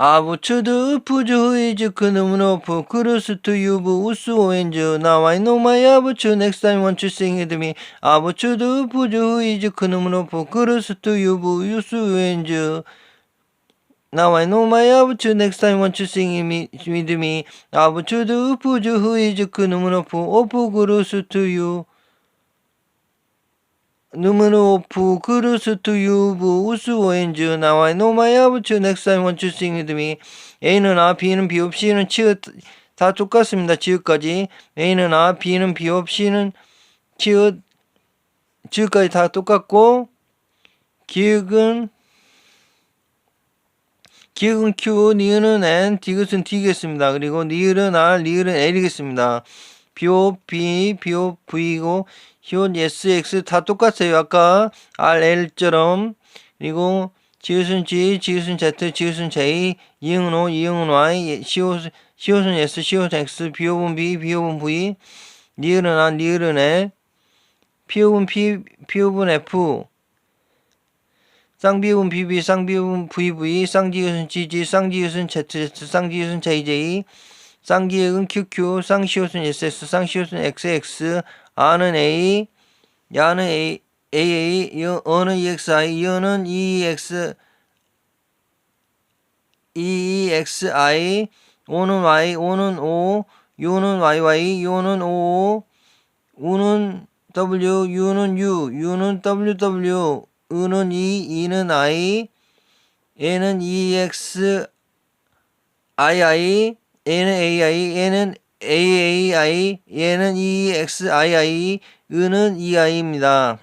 아부추드 푸즈 후이즈 그누무노프 크루스 투 유부 우스 오엔즈 나와이 노마이 아부추 넥스트 타임 원추 싱 with me. 아부추드 푸즈 후이즈 그누무노프 크루스 투 유부 우스 오엔즈 Now I know my 아부추 next time want you sing me, with me. 아부추드 푸즈 후이즈 그 노마이 아부추 넥스트 타임 원추 싱 with me A는 아, B는 비읍, C는 치읓 다 똑같습니다. 지읒까지 A는 아, B는 비읍, C는 치읓 지읒까지 다 똑같고 기역은 기역은 Q, 니은은 N, 디귿은 D겠습니다. 그리고 니을은 R, 리을은 L이겠습니다. 비읍 B, 비읍 V고 히읗 S, X 다 똑같아요. 아까 R, L처럼 그리고 지읒은 G, 지읒은 Z, 지읒은 J, 이응은 O, 이응은 Y, 시옷, 시옷은 S, 시옷은 X, 비읍은 B, 비읍은 V, 니을은 R, 니을은 L, 피읍은 P, 피읍은 F, 쌍비읍은 BB, 쌍비읍은 VV, 쌍지읒은 GG, 쌍지읒은 ZZ, 쌍지읒은 JJ, 쌍기역은 QQ, 쌍시옷은 SS, 쌍시옷은 XX, 아는 A, 야는 A, 여, 어는 EXI, 여는 EX, EEXI, 오는 Y, 오는 O, 요는 YY, 요는 OO, 우는 W, U는 U, U는 WW, 은은 E, E는 I, N은 EX, II, N은 AI, N은 AAI, 얘는 EXII, 은은 EI입니다.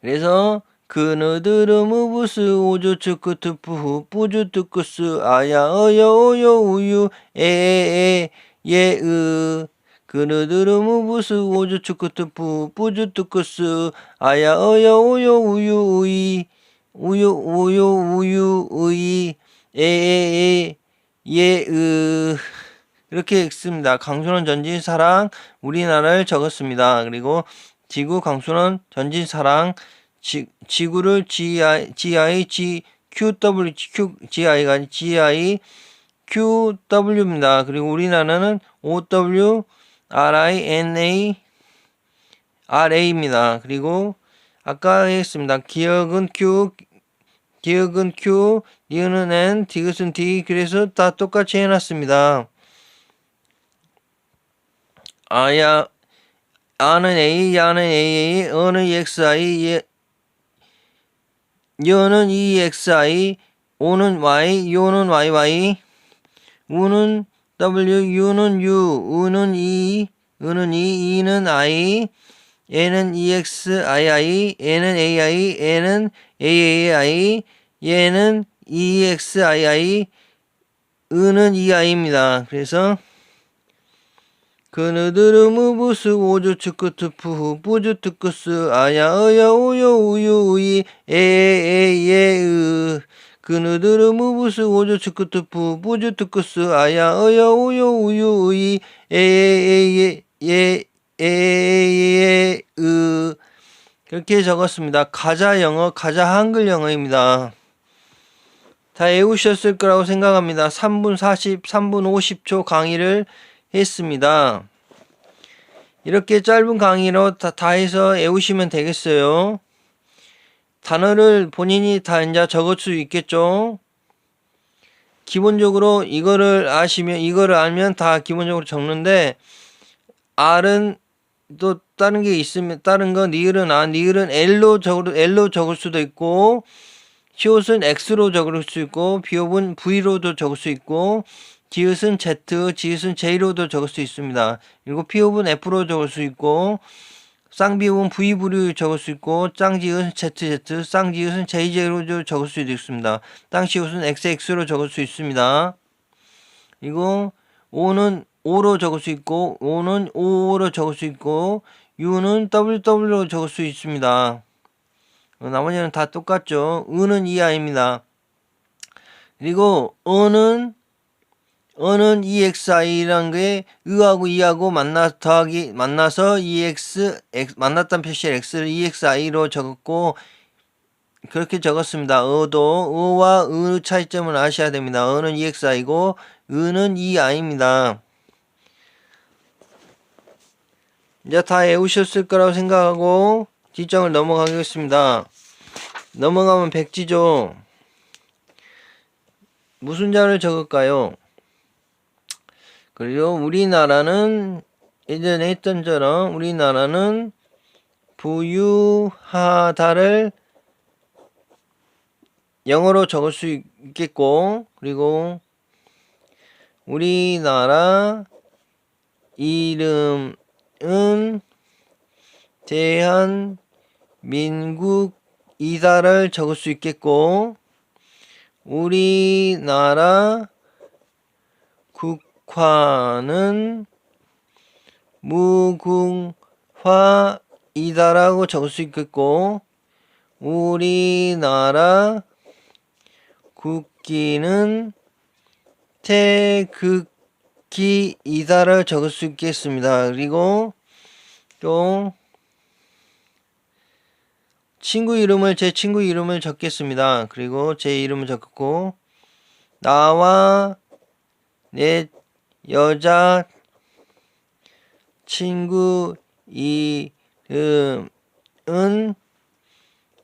그래서 그느드르 무부스 오조 츠크 트푸후 뿌주 뜨끄스 아야 어여 오여 우유 에에에 예으. 그느드르 무부스 오조 츠크 트푸 뿌주 뜨끄스 아야 어여 오여 우유 우이. 우유 우유 우유 우이. 에에에 예으 이렇게 읽습니다. 강순원 전진 사랑 우리나라를 적었습니다. 그리고 지구 강순원 전진 사랑 지, 지구를 GI, GI, G, QW, Q, GI가 GI, QW입니다. 그리고 우리나라는 OW, RI, NA, RA입니다. 그리고 아까 했습니다. 기억은 Q, 기억은 Q, 니은은 N, 디귿은 D. 그래서 다 똑같이 해놨습니다. 아야, 아는 A, 야는 AA, 어는 EXI, 예, 여는 EXI, 오는 Y, 요는 YY, 우는 W, U는 U, 우는 E, 은은 E, E는 I, N은 EXII, N은 AI, N은 AAI, 얘는 EXII, 은은 EI입니다. 그래서 그느드르 무부스 오주 츠크 트푸후 뿌주 트크스 아야 어야 오요 우유 우이 에에예으 그느드르 무부스 오주 츠크 트푸 뿌주 트크스 아야 어야 오요 우유 우이 에에예예 에에예으 그렇게 적었습니다. 가자 영어, 가자 한글 영어입니다. 다 외우셨을 거라고 생각합니다. 3분 40, 3분 50초 강의를 했습니다. 이렇게 짧은 강의로 다, 다 해서 외우시면 되겠어요. 단어를 본인이 다 이제 적을 수 있겠죠. 기본적으로 이거를 아시면, 이거를 알면 다 기본적으로 적는데, R은 또 다른 게 있으면, 다른 거, 니을은 아, 니을은 L로 적을, L로 적을 수도 있고, 시옷은 X로 적을 수 있고, 비읍은 V로도 적을 수 있고, 기읒은 Z, 지읒은 J로도 적을 수 있습니다. 그리고 피읍은 F로 적을 수 있고 쌍비읍은 V부로 적을 수 있고 짱지읒은 ZZ, 쌍지읒은 JJ로 적을 수 있습니다. 땅시읒은 XX로 적을 수 있습니다. 그리고 O는 O로 적을 수 있고 O는 O로 적을 수 있고 U는 WW로 적을 수 있습니다. 나머지는 다 똑같죠. 은은 이하입니다. 그리고 어는 어는 EXI라는 게 의하고 이하고 만나 더하기 만나서 EX X, 만났다는 표시를 X를 EXI로 적었고 그렇게 적었습니다. 어도 어와 의 차이점을 아셔야 됩니다. 어는 EXI고 의는 EI입니다. 이제 다 외우셨을 거라고 생각하고 뒷장을 넘어가겠습니다. 넘어가면 백지죠. 무슨 자를 적을까요? 그리고 우리나라는 예전에 했던 처럼 우리나라는 부유하다를 영어로 적을 수 있겠고 그리고 우리나라 이름은 대한민국 이다를 적을 수 있겠고 우리나라 국화는 무궁화이다라고 적을 수 있겠고 우리나라 국기는 태극기이다를 적을 수 있겠습니다. 그리고 또 친구 이름을 제 친구 이름을 적겠습니다. 그리고 제 이름을 적고 나와 내 여자 친구 이름은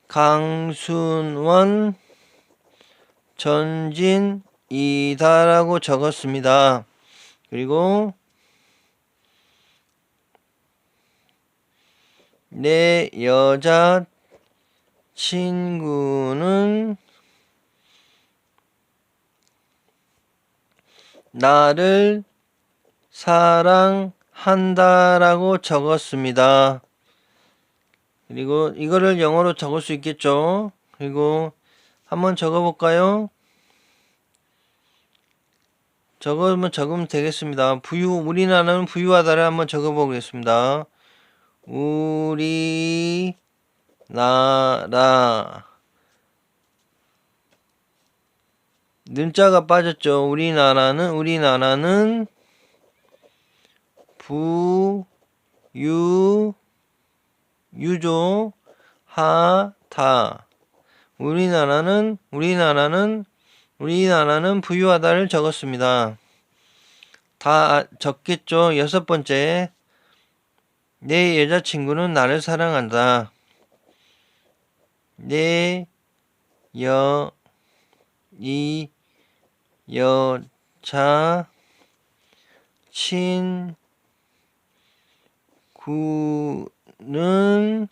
강순원 전진이다라고 적었습니다. 그리고 내 여자 친구는 나를 사랑한다라고 적었습니다. 그리고 이거를 영어로 적을 수 있겠죠. 그리고 한번 적어볼까요? 적으면 적으면 되겠습니다. 부유 우리나라는 부유하다를 한번 적어보겠습니다. 우리 나라 는자가 빠졌죠. 우리나라는 우리나라는 부 유 유조 하 다 우리나라는 우리나라는 우리나라는 부유하다를 적었습니다. 다 적겠죠. 여섯 번째 내 여자친구는 나를 사랑한다. 내 여, 이, 여자, 친 구는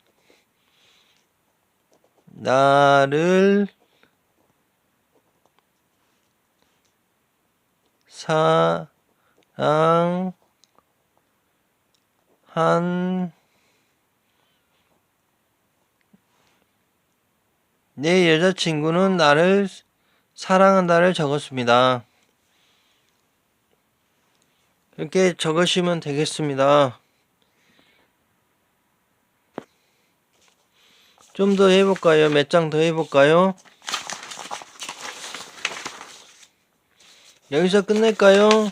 나를 사랑한 내 여자친구는 나를 사랑한다를 적었습니다. 이렇게 적으시면 되겠습니다. 좀 더 해볼까요? 몇 장 더 해볼까요? 여기서 끝낼까요?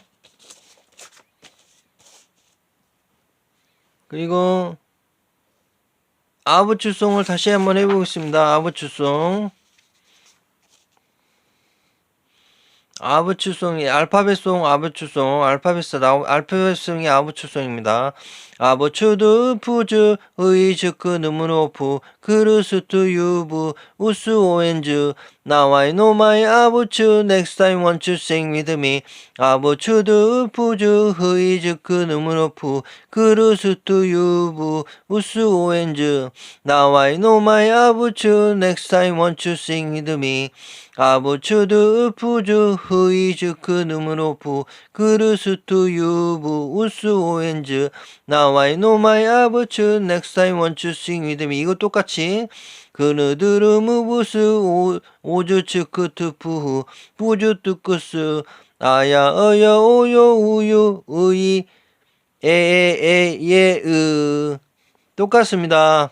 그리고 아부추송을 다시 한번 해보겠습니다. 아부추송. 아부추송이 알파벳송 아부추송 알파벳 나 알파벳송이 아부추송입니다. 아부추드 푸즈 의즈크 느무노프 그르스트 유부 우스 오엔즈 나와이 노마이 아부추 time want to sing with me. 아부추드 푸즈 의즈크 느무노프 그르스트 유부 우스 오엔즈 나와이 노마이 아부추 time want to sing with me. 아부추드 푸즈 의즈크 느무노프 그르스트 유부 우스 오엔즈. 나와이 노마이 아부추 next time want you sing with me. 이거 똑같이. 그느드르 무부스 오주츠크트푸후 부주뚜쿠스. 아야 어여 오요 우유 의이 에에에예으. 똑같습니다.